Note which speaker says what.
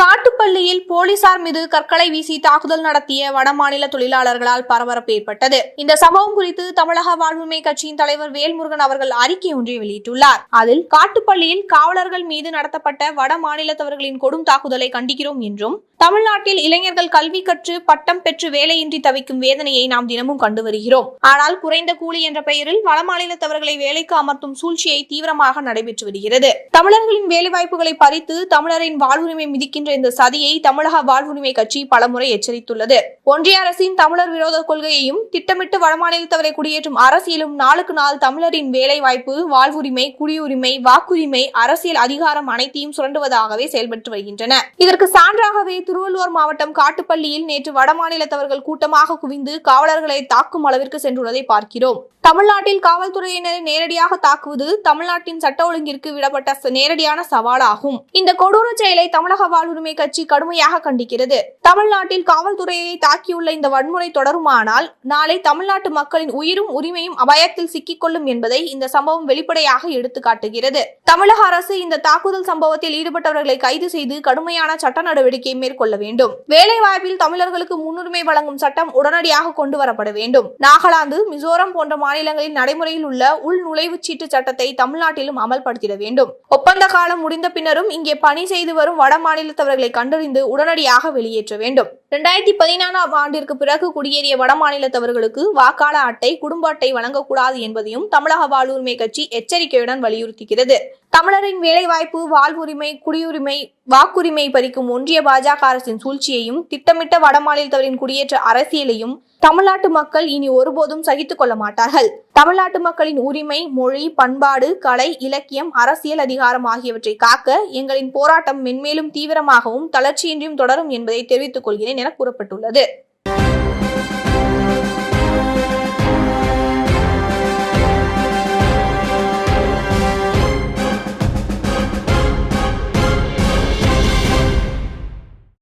Speaker 1: காட்டுப்பள்ளியில் போலீசார் மீது கற்களை வீசி தாக்குதல் நடத்திய வடமாநில தொழிலாளர்களால் பரபரப்பு ஏற்பட்டது. இந்த சம்பவம் குறித்து தமிழக வாழ்வுரிமை கட்சியின் தலைவர் வேல்முருகன் அவர்கள் அறிக்கை ஒன்றை வெளியிட்டுள்ளார். அதில் காட்டுப்பள்ளியில் காவலர்கள் மீது நடத்தப்பட்ட வட மாநிலத்தவர்களின் கொடும் தாக்குதலை கண்டிக்கிறோம் என்றும் தமிழ்நாட்டில் இளைஞர்கள் கல்வி கற்று பட்டம் பெற்று வேலையின்றி தவிக்கும் வேதனையை நாம் தினமும் கண்டு வருகிறோம். ஆனால் குறைந்த கூலி என்ற பெயரில் வடமாநிலத்தவர்களை வேலைக்கு அமர்த்தும் சூழ்ச்சியை தீவிரமாக நடைபெற்று வருகிறது. தமிழர்களின் வேலைவாய்ப்புகளை பறித்து தமிழரின் வாழ்வுரிமை மிதிக்கின்ற இந்த சதியை தமிழக வாழ்வுரிமை கட்சி பலமுறை எச்சரித்துள்ளது. ஒன்றிய அரசின் தமிழர் விரோத கொள்கையையும் திட்டமிட்டு வடமாநிலத்தவரை குடியேற்றும் அரசியலும் நாளுக்கு நாள் தமிழரின் வேலைவாய்ப்பு வாழ்வுரிமை குடியுரிமை வாக்குரிமை அரசியல் அதிகாரம் அனைத்தையும் சுரண்டுவதாகவே செயல்பட்டு வருகின்றன. இதற்கு சான்றாகவே திருவள்ளூர் மாவட்டம் காட்டுப்பள்ளியில் நேற்று வடமாநிலத்தவர்கள் கூட்டமாக குவிந்து காவலர்களை தாக்கும் அளவிற்கு சென்றுள்ளதை பார்க்கிறோம். தமிழ்நாட்டில் காவல்துறையினரை நேரடியாக தாக்குவது தமிழ்நாட்டின் சட்ட ஒழுங்கிற்கு விடப்பட்ட நேரடியான சவாலாகும். இந்த கொடூர செயலை தமிழக வாழ்வுரிமை கட்சி கடுமையாக கண்டிக்கிறது. தமிழ்நாட்டில் காவல்துறையை தாக்கியுள்ள இந்த வன்முறை தொடருமானால் நாளை தமிழ்நாட்டு மக்களின் உயிரும் உரிமையும் அபாயத்தில் சிக்கிக்கொள்ளும் என்பதை இந்த சம்பவம் வெளிப்படையாக எடுத்து காட்டுகிறது. தமிழக அரசு இந்த தாக்குதல் சம்பவத்தில் ஈடுபட்டவர்களை கைது செய்து கடுமையான சட்ட நடவடிக்கை மேற்கொள்ள வேண்டும். வேலைவாய்ப்பில் தமிழர்களுக்கு முன்னுரிமை வழங்கும் சட்டம் உடனடியாக கொண்டு வரப்பட வேண்டும். நாகாலாந்து மிசோரம் போன்ற மாநிலங்களில் நடைமுறையில் உள்ள உள் நுழைவுச் சீட்டு சட்டத்தை தமிழ்நாட்டிலும் அமல்படுத்திட வேண்டும். ஒப்பந்த காலம் முடிந்த பின்னரும் இங்கே பணி செய்து வரும் வட மாநிலத்தவர்களை கண்டறிந்து உடனடியாக வெளியேற்ற வேண்டும். இரண்டாயிரத்தி பதினாறாம் ஆண்டிற்கு பிறகு குடியேறிய வட மாநிலத்தவர்களுக்கு வாக்காள அட்டை குடும்ப அட்டை வழங்கக்கூடாது என்பதையும் தமிழக வாழ்வுரிமை கட்சி எச்சரிக்கையுடன் வலியுறுத்துகிறது. தமிழரின் வேலைவாய்ப்பு வாழ்வுரிமை குடியுரிமை வாக்குரிமை பறிக்கும் ஒன்றிய பாஜக அரசின் சூழ்ச்சியையும் திட்டமிட்ட வடமாநிலத்தவரின் குடியேற்ற அரசியலையும் தமிழ்நாட்டு மக்கள் இனி ஒருபோதும் சகித்துக் கொள்ள மாட்டார்கள். தமிழ்நாட்டு மக்களின் உரிமை மொழி பண்பாடு கலை இலக்கியம் அரசியல் அதிகாரம் ஆகியவற்றை காக்க எங்களின் போராட்டம் மென்மேலும் தீவிரமாகவும் தளர்ச்சியின்றியும் தொடரும் என்பதை தெரிவித்துக் கொள்கிறேன் என கூறப்பட்டுள்ளது.